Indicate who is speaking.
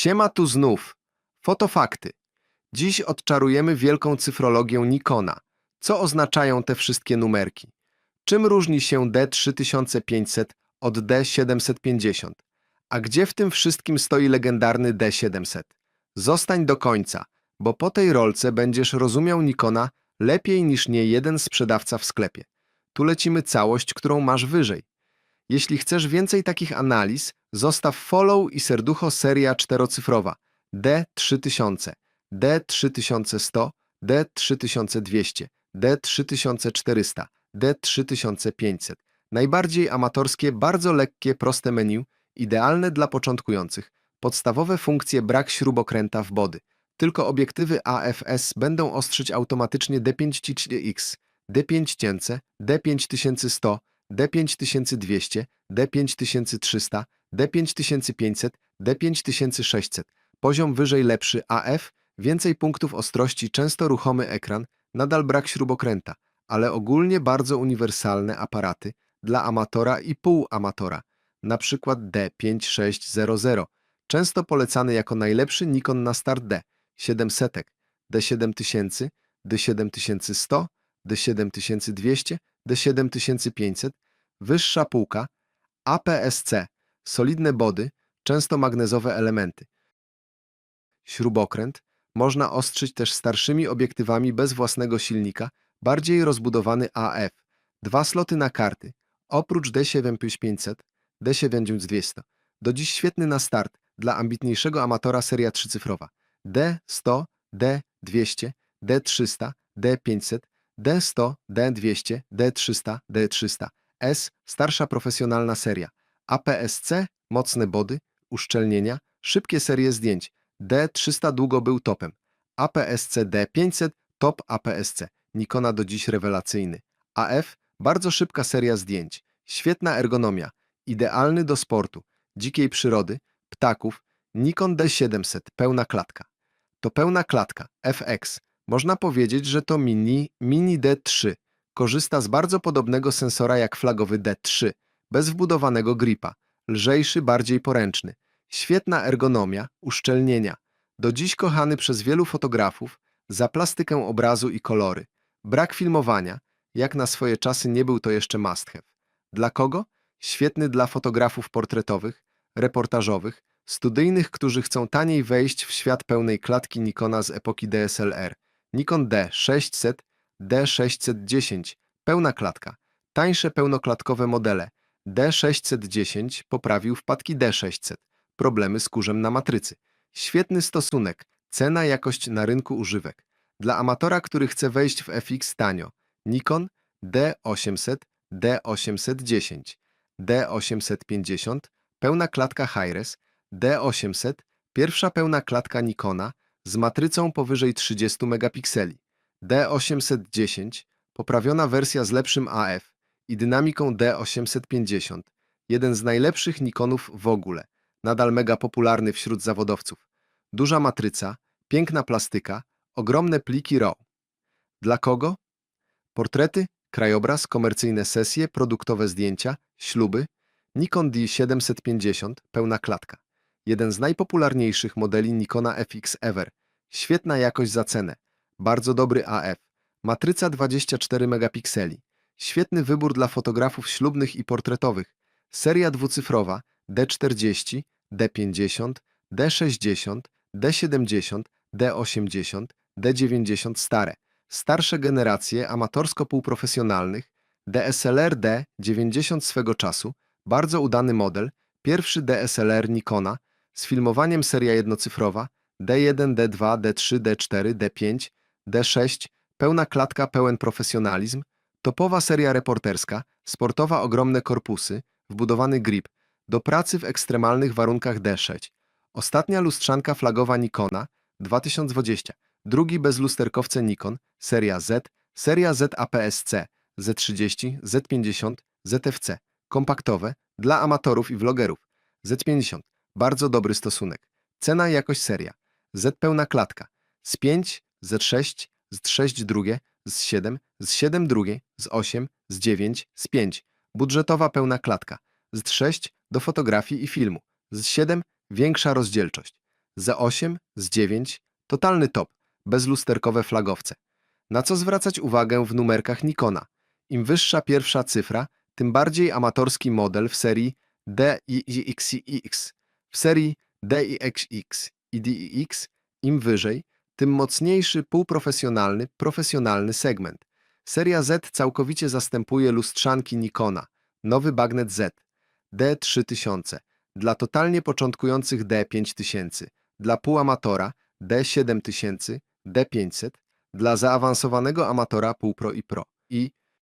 Speaker 1: Siema tu znów. Fotofakty. Dziś odczarujemy wielką cyfrologię Nikona. Co oznaczają te wszystkie numerki? Czym różni się D3500 od D750? A gdzie w tym wszystkim stoi legendarny D700? Zostań do końca, bo po tej rolce będziesz rozumiał Nikona lepiej niż nie jeden sprzedawca w sklepie. Tu lecimy całość, którą masz wyżej. Jeśli chcesz więcej takich analiz, zostaw follow i serducho seria czterocyfrowa D3000, D3100, D3200, D3400, D3500. Najbardziej amatorskie, bardzo lekkie, proste menu, idealne dla początkujących. Podstawowe funkcje brak śrubokręta w body. Tylko obiektywy AFS będą ostrzyć automatycznie D5000X, D5000, D5100, D5200, D5300, D5500, D5600. Poziom wyżej lepszy AF, więcej punktów ostrości, często ruchomy ekran, nadal brak śrubokręta, ale ogólnie bardzo uniwersalne aparaty dla amatora i półamatora, na przykład D5600, często polecany jako najlepszy Nikon na start D, 700, D7000, D7100, D7200, D7500, wyższa półka, APS-C, solidne body, często magnezowe elementy. Śrubokręt można ostrzyć też starszymi obiektywami bez własnego silnika, bardziej rozbudowany AF, dwa sloty na karty, oprócz D7500, D7200. Do dziś świetny na start dla ambitniejszego amatora seria trzycyfrowa. D100, D200, D300, D500, D100, D200, D300, D300. S starsza profesjonalna seria. APS-C mocne body, uszczelnienia, szybkie serie zdjęć. D300 długo był topem. APS-C D500 top APS-C. Nikona do dziś rewelacyjny. AF bardzo szybka seria zdjęć. Świetna ergonomia. Idealny do sportu, dzikiej przyrody, ptaków. Nikon D700 pełna klatka. To pełna klatka FX. Można powiedzieć, że to mini, mini D3. Korzysta z bardzo podobnego sensora jak flagowy D3, bez wbudowanego gripa. Lżejszy, bardziej poręczny. Świetna ergonomia, uszczelnienia. Do dziś kochany przez wielu fotografów za plastykę obrazu i kolory. Brak filmowania, jak na swoje czasy nie był to jeszcze must have. Dla kogo? Świetny dla fotografów portretowych, reportażowych, studyjnych, którzy chcą taniej wejść w świat pełnej klatki Nikona z epoki DSLR. Nikon D600, D610, pełna klatka. Tańsze pełnoklatkowe modele. D610 poprawił wpadki D600. Problemy z kurzem na matrycy. Świetny stosunek. Cena, jakość na rynku używek. Dla amatora, który chce wejść w FX tanio. Nikon D800, D810, D850, pełna klatka Hi-Res, D800, pierwsza pełna klatka Nikona z matrycą powyżej 30 megapikseli, D810, poprawiona wersja z lepszym AF i dynamiką D850, jeden z najlepszych Nikonów w ogóle, nadal mega popularny wśród zawodowców. Duża matryca, piękna plastyka, ogromne pliki RAW. Dla kogo? Portrety, krajobraz, komercyjne sesje, produktowe zdjęcia, śluby, Nikon D750, pełna klatka. Jeden z najpopularniejszych modeli Nikona FX ever. Świetna jakość za cenę. Bardzo dobry AF. Matryca 24 megapikseli. Świetny wybór dla fotografów ślubnych i portretowych. Seria dwucyfrowa D40, D50, D60, D70, D80, D90 stare. Starsze generacje amatorsko-półprofesjonalnych DSLR D90 swego czasu, bardzo udany model, pierwszy DSLR Nikona z filmowaniem seria jednocyfrowa D1, D2, D3, D4, D5, D6, pełna klatka, pełen profesjonalizm, topowa seria reporterska, sportowa ogromne korpusy, wbudowany grip, do pracy w ekstremalnych warunkach D6. Ostatnia lustrzanka flagowa Nikona 2020, drugi bezlusterkowce Nikon, seria Z, seria Z APS-C, Z30, Z50, ZFC, kompaktowe, dla amatorów i vlogerów, Z50, bardzo dobry stosunek, cena jakość seria, Z pełna klatka, z 5, Z6, z 6 drugie, z 7, z 7 drugie, z 8, z 9, z 5, budżetowa pełna klatka, z 6 do fotografii i filmu, z 7 większa rozdzielczość, Z8, Z9, totalny top, bezlusterkowe flagowce. Na co zwracać uwagę w numerkach Nikona? Im wyższa pierwsza cyfra, tym bardziej amatorski model w serii DIXX. W serii DIXX i DIX im wyżej, tym mocniejszy półprofesjonalny, profesjonalny segment. Seria Z całkowicie zastępuje lustrzanki Nikona. Nowy bagnet Z D3000, dla totalnie początkujących D5000, dla półamatora D7000, D500, dla zaawansowanego amatora półpro i pro i